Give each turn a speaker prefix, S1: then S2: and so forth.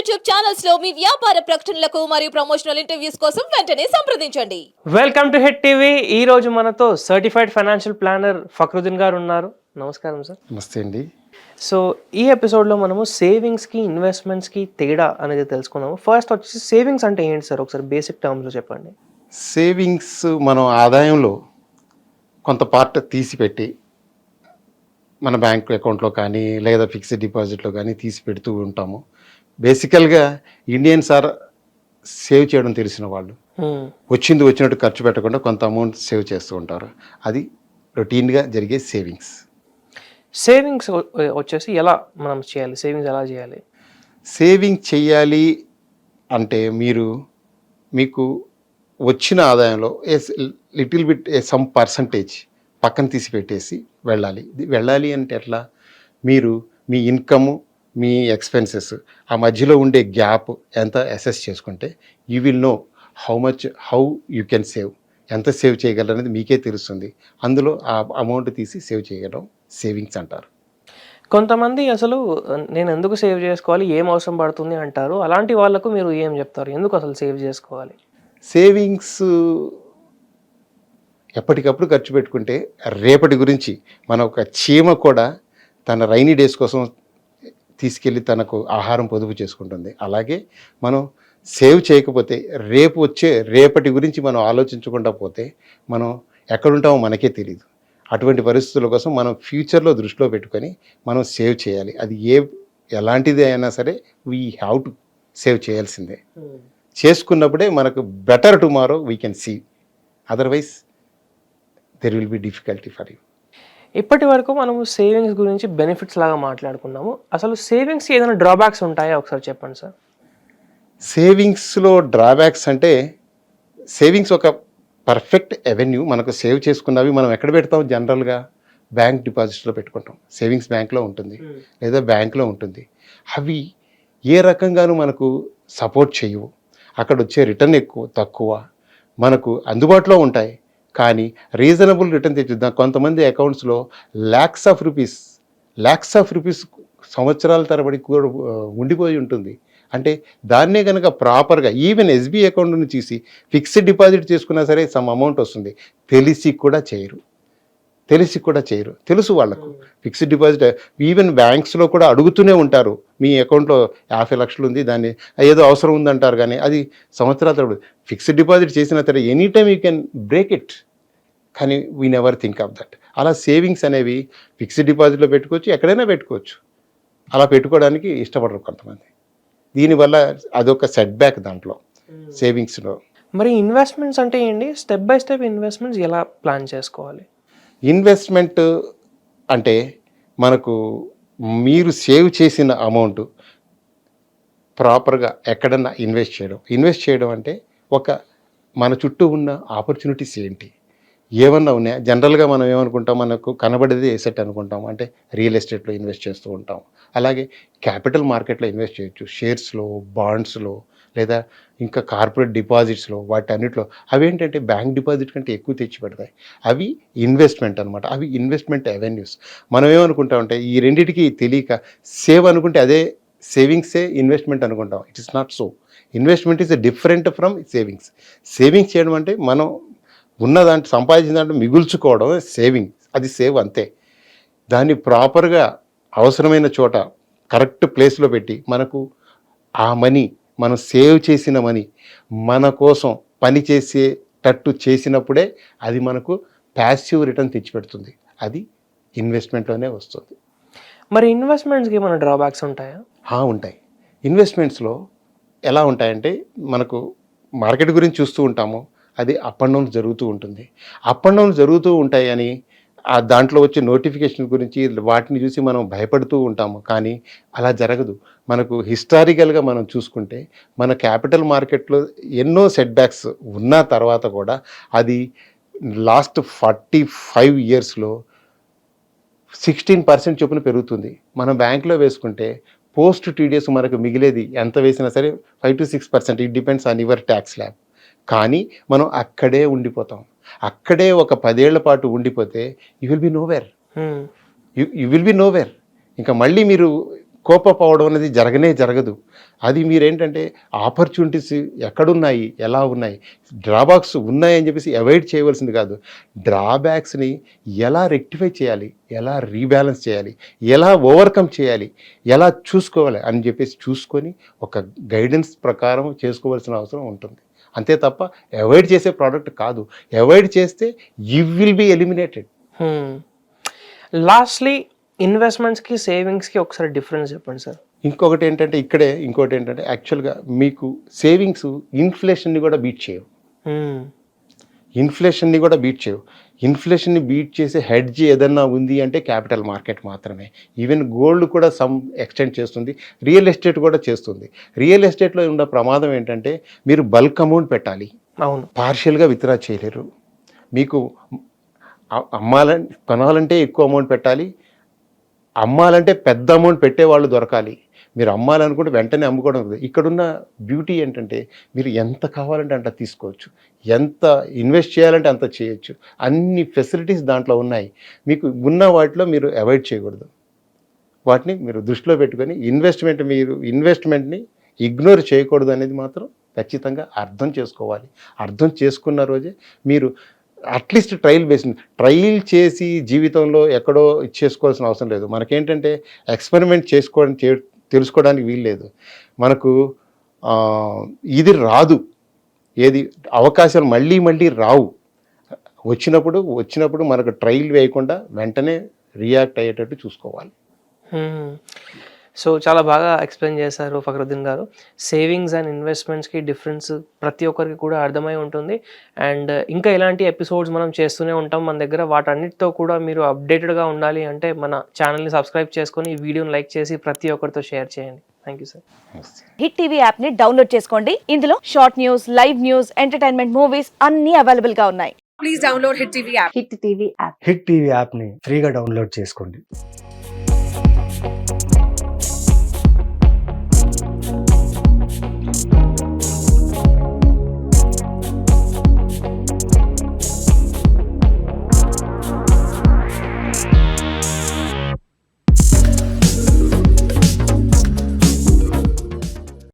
S1: YouTube ఛానల్స్లో మీ వ్యాపార ప్రకటనలకు మరియు ప్రమోషనల్ ఇంటర్వ్యూస్ కోసం వెంటనే సంప్రదించండి.
S2: వెల్కమ్ టు హెడ్ టీవీ ఈ రోజు మనతో సర్టిఫైడ్ ఫైనాన్షియల్ ప్లానర్ ఫక్రుద్దీన్ గారు ఉన్నారు. నమస్కారం సార్.
S3: నమస్తే అండి.
S2: సో ఈ ఎపిసోడ్లో మనము సేవింగ్స్కి ఇన్వెస్ట్మెంట్స్కి తేడా అనేది తెలుసుకుందాము ఫస్ట్ వచ్చేసి సేవింగ్స్ అంటే ఏంటి సార్? ఒకసారి బేసిక్ టర్మ్స్లో చెప్పండి.
S3: సేవింగ్స్ మనం ఆదాయంలో కొంత పార్ట్ తీసిపెట్టి మన బ్యాంక్ అకౌంట్లో కానీ లేదా ఫిక్స్డ్ డిపాజిట్లో కానీ తీసి పెడుతూ ఉంటాము. బేసికల్గా ఇండియన్స్ ఆర్ సేవ్ చేయడం తెలిసిన వాళ్ళు.
S2: Hmm.
S3: వచ్చింది వచ్చినట్టు ఖర్చు పెట్టకుండా కొంత అమౌంట్ సేవ్ చేస్తూ ఉంటారు. అది రొటీన్గా జరిగే సేవింగ్స్
S2: సేవింగ్స్ వచ్చేసి ఎలా మనం చేయాలి? సేవింగ్స్ ఎలా చేయాలి?
S3: సేవింగ్ చెయ్యాలి అంటే మీరు మీకు వచ్చిన ఆదాయంలో little bit a some percentage పక్కన తీసి పెట్టేసి వెళ్ళాలి వెళ్ళాలి అంటే ఎట్లా? మీరు మీ ఇన్కమ్ మీ ఎక్స్పెన్సెస్ ఆ మధ్యలో ఉండే గ్యాప్ ఎంత అసెస్ చేసుకుంటే you will know how much how you can save. ఎంత సేవ్ చేయగలరు అనేది మీకే తెలుస్తుంది. అందులో ఆ అమౌంట్ తీసి సేవ్ చేయడం సేవింగ్స్ అంటారు.
S2: కొంతమంది అసలు నేను ఎందుకు సేవ్ చేసుకోవాలి ఏం అవసరం పడుతుంది అంటారు. అలాంటి వాళ్ళకు మీరు ఏం చెప్తారు? ఎందుకు అసలు సేవ్ చేసుకోవాలి?
S3: సేవింగ్స్ ఎప్పటికప్పుడు ఖర్చు పెట్టుకుంటే రేపటి గురించి మన ఒక చీమ కూడా తన రైనీ డేస్ కోసం తీసుకెళ్ళి తనకు ఆహారం పొదుపు చేసుకుంటుంది. అలాగే మనం సేవ్ చేయకపోతే రేపు వచ్చే రేపటి గురించి మనం ఆలోచించకుండా పోతే మనం ఎక్కడుంటామో మనకే తెలియదు అటువంటి పరిస్థితుల కోసం మనం ఫ్యూచర్లో దృష్టిలో పెట్టుకొని మనం సేవ్ చేయాలి. అది ఏ ఎలాంటిది అయినా సరే వీ హ్యావ్ టు సేవ్ చేయాల్సిందే. చేసుకున్నప్పుడే మనకు better tomorrow we can see otherwise there will be difficulty for you
S2: ఇప్పటి వరకు మనము సేవింగ్స్ గురించి బెనిఫిట్స్ లాగా మాట్లాడుకున్నాము. అసలు సేవింగ్స్ ఏదైనా డ్రాబ్యాక్స్ ఉంటాయా? ఒకసారి చెప్పండి సార్.
S3: సేవింగ్స్లో డ్రాబ్యాక్స్ అంటే సేవింగ్స్ ఒక పర్ఫెక్ట్ అవెన్యూ మనకు సేవ్ చేసుకున్నవి మనం ఎక్కడ పెడతాం? జనరల్గా బ్యాంక్ డిపాజిట్స్లో పెట్టుకుంటాం. సేవింగ్స్ బ్యాంక్లో ఉంటుంది. లేదా బ్యాంక్లో ఉంటుంది. అవి ఏ రకంగానూ మనకు సపోర్ట్ చేయవు. అక్కడ వచ్చే రిటర్న్ ఎక్కువ తక్కువ మనకు అందుబాటులో ఉంటాయి. కానీ రీజనబుల్ రిటర్న్ తెచ్చిద్దాం. కొంతమంది అకౌంట్స్లో lakhs of rupees lakhs of rupees సంవత్సరాల తరబడి కూడా ఉండిపోయి ఉంటుంది. అంటే దాన్నే కనుక ప్రాపర్గా ఈవెన్ ఎస్బీ అకౌంట్ నుంచి తీసి ఫిక్స్డ్ డిపాజిట్ చేసుకున్నా సరే సమ్ అమౌంట్ వస్తుంది. తెలిసి కూడా చేయరు. తెలిసి కూడా చేయరు. తెలుసు వాళ్ళకు. ఫిక్స్డ్ డిపాజిట్ ఈవెన్ బ్యాంక్స్లో కూడా అడుగుతూనే ఉంటారు. మీ అకౌంట్లో యాభై లక్షలు ఉంది దాన్ని ఏదో అవసరం ఉందంటారు కానీ అది సంవత్సరాల తరబడి. ఫిక్స్డ్ డిపాజిట్ చేసిన తర్వాత any time you can break it. కానీ we never think of that. అలా సేవింగ్స్ అనేవి ఫిక్స్డ్ డిపాజిట్లో పెట్టుకోవచ్చు ఎక్కడైనా పెట్టుకోవచ్చు. అలా పెట్టుకోవడానికి ఇష్టపడరు కొంతమంది. దీనివల్ల అదొక సెట్ బ్యాక్ దాంట్లో సేవింగ్స్లో.
S2: మరి ఇన్వెస్ట్మెంట్స్ అంటే ఏంటి? స్టెప్ బై స్టెప్ ఇన్వెస్ట్మెంట్స్ ఎలా ప్లాన్ చేసుకోవాలి?
S3: ఇన్వెస్ట్మెంట్ అంటే మనకు మీరు సేవ్ చేసిన అమౌంట్ ప్రాపర్గా ఎక్కడన్నా ఇన్వెస్ట్ చేయడం. ఇన్వెస్ట్ చేయడం అంటే ఒక మన చుట్టూ ఉన్న ఆపర్చునిటీస్ ఏంటి? ఏమన్నా ఉన్నాయా? జనరల్గా మనం ఏమనుకుంటాం? మనకు కనబడేది ఎసెట్ అనుకుంటాం. అంటే రియల్ ఎస్టేట్లో ఇన్వెస్ట్ చేస్తూ ఉంటాం. అలాగే క్యాపిటల్ మార్కెట్లో ఇన్వెస్ట్ చేయొచ్చు. షేర్స్లో బాండ్స్లో లేదా ఇంకా కార్పొరేట్ డిపాజిట్స్లో వాటి అన్నిట్లో ఏంటంటే బ్యాంక్ డిపాజిట్ కంటే ఎక్కువ తెచ్చి పెడతాయి అవి ఇన్వెస్ట్మెంట్ అనమాట అవి ఇన్వెస్ట్మెంట్ అవెన్యూస్ మనం ఏమనుకుంటామంటే ఈ రెండింటికి తెలియక సేవ్ అనుకుంటే అదే సేవింగ్సే ఇన్వెస్ట్మెంట్ అనుకుంటాం. It is not so investment is different from savings savings చేయడం అంటే మనం ఉన్న దాంట్లో సంపాదించిన దాంట్లో మిగుల్చుకోవడం సేవింగ్ అది సేవ్ అంతే. దాన్ని ప్రాపర్గా అవసరమైన చోట కరెక్ట్ ప్లేస్లో పెట్టి మనకు ఆ మనీ మనం సేవ్ చేసిన మనీ మన కోసం పని చేసేటట్టు చేసినప్పుడే అది మనకు ప్యాసివ్ రిటర్న్ తెచ్చిపెడుతుంది. అది ఇన్వెస్ట్మెంట్లోనే వస్తుంది.
S2: మరి ఇన్వెస్ట్మెంట్స్కి ఏమైనా డ్రాబ్యాక్స్ ఉంటాయా?
S3: ఉంటాయి. ఇన్వెస్ట్మెంట్స్లో ఎలా ఉంటాయంటే మనకు మార్కెట్ గురించి చూస్తూ ఉంటాము అది అప్ అండ్ డౌన్ జరుగుతూ ఉంటుంది. అప్ అండ్ డౌన్ జరుగుతూ ఉంటాయి అని ఆ దాంట్లో వచ్చే నోటిఫికేషన్ గురించి వాటిని చూసి మనం భయపడుతూ ఉంటాము కానీ అలా జరగదు. మనకు హిస్టారికల్గా మనం చూసుకుంటే మన క్యాపిటల్ మార్కెట్లో ఎన్నో సెట్ బ్యాక్స్ ఉన్న తర్వాత కూడా అది లాస్ట్ ఫార్టీ ఫైవ్ ఇయర్స్లో సిక్స్టీన్ పర్సెంట్ చొప్పున పెరుగుతుంది. మనం బ్యాంకులో వేసుకుంటే పోస్ట్ టీడీఎస్ మనకు మిగిలేది ఎంత వేసినా సరే five to six percent. It depends on your tax slab కానీ మనం అక్కడే ఉండిపోతాం. అక్కడే ఒక పదేళ్ళ పాటు ఉండిపోతే you will be nowhere you will be nowhere ఇంకా మళ్ళీ మీరు కోపపోవడం అనేది జరగనే జరగదు. అది మీరేంటంటే ఆపర్చునిటీస్ ఎక్కడున్నాయి ఎలా ఉన్నాయి డ్రాబ్యాక్స్ ఉన్నాయని చెప్పేసి అవాయిడ్ చేయవలసింది కాదు. డ్రాబ్యాక్స్ని ఎలా రెక్టిఫై చేయాలి ఎలా రీబ్యాలెన్స్ చేయాలి ఎలా ఓవర్కమ్ చేయాలి ఎలా చూసుకోవాలి అని చెప్పేసి చూసుకొని ఒక గైడెన్స్ ప్రకారం చేసుకోవాల్సిన అవసరం ఉంటుంది. అంతే తప్ప అవాయిడ్ చేసే ప్రోడక్ట్ కాదు. అవాయిడ్ చేస్తే you will be eliminated.
S2: Lastly ఇన్వెస్ట్మెంట్స్కి సేవింగ్స్కి ఒకసారి డిఫరెన్స్ చెప్పండి సార్.
S3: ఇంకొకటి ఏంటంటే ఇక్కడే ఇంకోటి ఏంటంటే యాక్చువల్గా మీకు సేవింగ్స్ ఇన్ఫ్లేషన్ని కూడా బీట్ చేయవు. ఇన్ఫ్లేషన్ని కూడా బీట్ చేయవు. ఇన్ఫ్లేషన్ని బీట్ చేసే హెడ్జ్ ఏదన్నా ఉంది అంటే క్యాపిటల్ మార్కెట్ మాత్రమే. ఈవెన్ గోల్డ్ కూడా సమ్ ఎక్స్టెండ్ చేస్తుంది. రియల్ ఎస్టేట్ కూడా చేస్తుంది. రియల్ ఎస్టేట్లో ఉన్న ప్రమాదం ఏంటంటే మీరు బల్క్ అమౌంట్ పెట్టాలి.
S2: అవును.
S3: పార్షియల్గా విత్డ్రా చేయలేరు. మీకు అమ్మాలని కొనాలంటే ఎక్కువ అమౌంట్ పెట్టాలి. అమ్మాలంటే పెద్ద అమౌంట్ పెట్టేవాళ్ళు దొరకాలి. మీరు అమ్మాలనుకుంటే వెంటనే అమ్ముకోవడం ఇక్కడున్న బ్యూటీ ఏంటంటే మీరు ఎంత కావాలంటే అంత తీసుకోవచ్చు. ఎంత ఇన్వెస్ట్ చేయాలంటే అంత చేయొచ్చు. అన్ని ఫెసిలిటీస్ దాంట్లో ఉన్నాయి. మీకు ఉన్న వాటిలో మీరు అవాయిడ్ చేయకూడదు. వాటిని మీరు దృష్టిలో పెట్టుకొని ఇన్వెస్ట్మెంట్ మీరు ఇన్వెస్ట్మెంట్ని ఇగ్నోర్ చేయకూడదు అనేది మాత్రం ఖచ్చితంగా అర్థం చేసుకోవాలి. అర్థం చేసుకున్న రోజే మీరు అట్లీస్ట్ ట్రయల్ బేసింగ్ ట్రయల్ చేసి జీవితంలో ఎక్కడో చేసుకోవాల్సిన అవసరం లేదు. మనకేంటంటే ఎక్స్పెరిమెంట్ చేసుకోవడం చే తెలుసుకోవడానికి వీల్లేదు మనకు ఇది రాదు. ఏది అవకాశాలు మళ్ళీ మళ్ళీ రావు. వచ్చినప్పుడు వచ్చినప్పుడు మనకు ట్రయల్ వేయకుండా వెంటనే రియాక్ట్ అయ్యేటట్టు చూసుకోవాలి.
S2: సో చాలా బాగా ఎక్స్ప్లెయిన్ చేశారు ఫక్రుద్దీన్ గారు. సేవింగ్స్ అండ్ ఇన్వెస్ట్మెంట్స్కి డిఫరెన్స్ ప్రతి ఒక్కరికి కూడా అర్థమై ఉంటుంది. అండ్ ఇంకా ఇలాంటి ఎపిసోడ్స్ మనం చేస్తూనే ఉంటాం మన దగ్గర. వాటన్నిటితో కూడా మీరు అప్డేటెడ్గా ఉండాలి అంటే మన ఛానల్ని సబ్స్క్రైబ్ చేసుకొని ఈ వీడియోని లైక్ చేసి ప్రతి ఒక్కరితో షేర్ చేయండి. Thank you sir
S4: Hit TV యాప్ని డౌన్లోడ్ చేసుకోండి. ఇందులో short news live news entertainment movies అన్ని అవైలబుల్గా ఉన్నాయి.
S5: Please download Hit TV app.
S6: Hit TV app
S7: Hit TV యాప్ని ఫ్రీగా డౌన్లోడ్ చేసుకోండి.